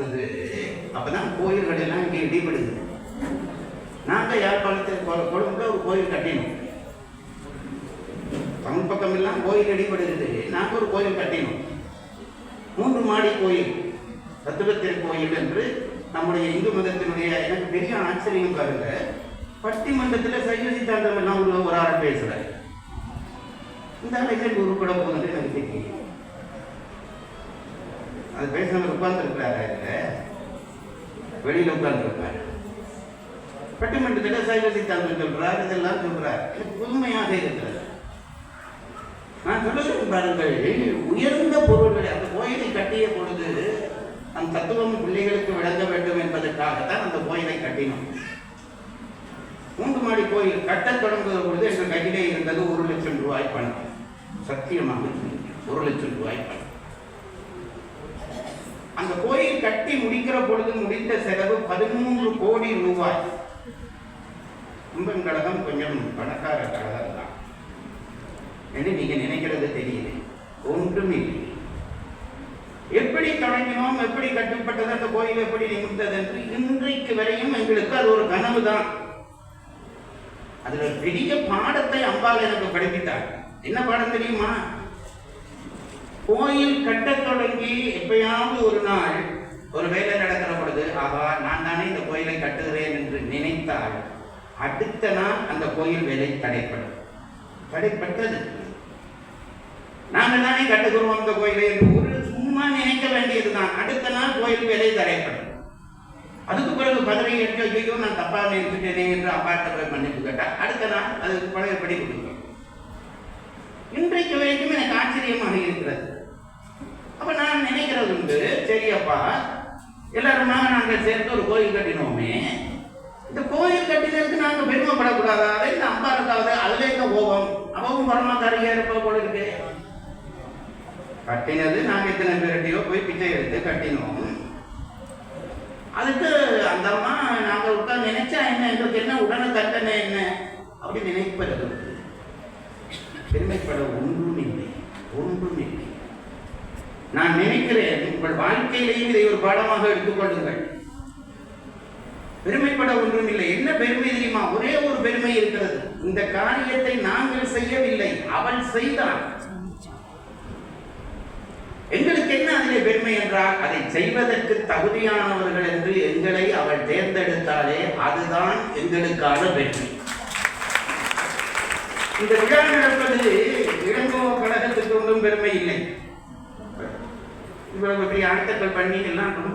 பொழுது அப்பதான் கோயில் எல்லாம் இங்கே இடிபடுது நாங்க யாழ்ப்பாணத்தில் கொ- கொழும்புல ஒரு கோயில் கட்டினோம். தமிழ் பக்கம் எல்லாம் கோயில் இடிபடுகிறது நாங்க ஒரு கோயில் கட்டினோம். மூன்று மாடி கோயில் தத்துவத்தின் கோயில் என்று நம்முடைய இந்து மதத்தினுடைய எனக்கு பெரிய ஆச்சரியம் பாருங்க. பட்டிமன்றத்தில் சைவ சித்தாந்தம் எல்லாம் உள்ள ஒரு ஆள் பேசுறாரு. இந்த அலைகள் உருப்பட போகுதுன்னு எனக்கு தெரியும். அது பேசாம உட்கார்ந்துருக்கிறாரு வெளியில் உட்கார்ந்துருப்பாரு பட்டிமன்றத்தில் சைவ சித்தாந்தம் சொல்கிறார் இதெல்லாம் சொல்கிறார் எனக்கு புதுமையாக இருக்கிறது. நான் சொல்லுகிறேன் பாருங்கள் உயர்ந்த பொருள்களை அந்த கோயிலை கட்டிய பொழுது அந்த தத்துவம் பிள்ளைகளுக்கு விளங்க வேண்டும் என்பதற்காகத்தான் அந்த கோயிலை கட்டினோம். மூன்று மாடி கோயில் கட்டத் தொடங்குகிற பொழுது எங்கள் கையிலே இருந்தது ஒரு லட்சம் ரூபாய் பணம். சத்தியமாக ஒரு லட்சம் ரூபாய் பணம். அந்த கோயில் கட்டி முடிக்கிற பொழுது முடிந்த செலவு பதிமூன்று கோடி ரூபாய். கும்பன் கழகம் கொஞ்சம் பணக்கார கழகம் தான். என்று நீங்க நினைக்கிறது தெரியுது ஒன்றும் இல்லை. எப்படி தொடங்கினோம் எப்படி கட்டப்பட்டது அந்த கோயில் எப்படி நிமிர்ந்தது என்று இன்றைக்கு வரையும் எங்களுக்கு அது ஒரு கனவு தான். அதுல ஒரு பெரிய பாடத்தை அம்பாள் எனக்கு படிப்பித்தார் என்ன பாடம் தெரியுமா? கோயில் கட்டத் தொடங்கி எப்பயாவது ஒரு நாள் ஒரு வேலை நடக்கிற பொழுது ஆகா நான் தானே இந்த கோயிலை கட்டுகிறேன் என்று நினைத்தால் அடுத்த நாள் அந்த கோயில் வேலை தடைப்படும். தடைப்பட்டது. நாங்கள் தானே கட்டுகிறோம் அந்த கோயிலை என்று ஒரு சும்மா நினைக்க வேண்டியதுதான். அடுத்த நாள் கோயில் வேலை தடைப்படும். அதுக்கு பிறகு பதினை எடுத்து ஐயோ நான் தப்பா நினைச்சுட்டேனே என்று அப்பாட்ட போய் மன்னிப்பு கேட்டால் அடுத்த நாள் அதுக்கு பழையபடி கொடுக்கும். இன்றைக்கு வரைக்கும் எனக்கு ஆச்சரியமாக இருக்கிறது. அப்போ நான் நினைக்கிறது உண்டு சரி அப்பா எல்லாருமா நாங்கள் சேர்ந்து ஒரு கோயில் கட்டினோமே. இந்த கோயில் கட்டினதுக்கு நாங்கள் பெருமைப்படக்கூடாதா? இந்த அம்பா இருக்காது அதுல இந்த கோபம். அவவும் பரமாக்காரியா இருப்ப போல இருக்கு. கட்டினது நாங்கள் இத்தனை பேரட்டியோ போய் பிச்சை எடுத்து கட்டினோம். அதுக்கு அந்த அம்மா நாங்கள் உட்காந்து நினைச்சா என்ன? எங்களுக்கு என்ன உடனே தட்டனை என்ன? அப்படி நினைப்பது பெருமைப்பட ஒன்றும் இல்லை ஒன்றும் இல்லை நான் நினைக்கிறேன் உங்கள் வாழ்க்கையிலேயும் இதை ஒரு பாடமாக எடுத்துக்கொள்ளுங்கள் பெருமைப்பட ஒன்றும் இல்லை என்ன பெருமை தெரியுமா? ஒரே ஒரு பெருமை இருக்கிறது. இந்த காரியத்தை நாங்கள் செய்யவில்லை. அவள் செய்தாள். எங்களுக்கு என்ன அதிலே பெருமை என்றால் அதை செய்வதற்கு தகுதியானவர்கள் என்று எங்களை அவள் தேர்ந்தெடுத்தாலே அதுதான் எங்களுக்கான பெருமை. இந்த விழா நடப்பது இளங்கோ கழகத்துக்கு ஒன்றும் பெருமை இல்லை. இவ்வளவு பெரிய ஆட்டங்கள் பண்ணி எல்லாம் ரொம்ப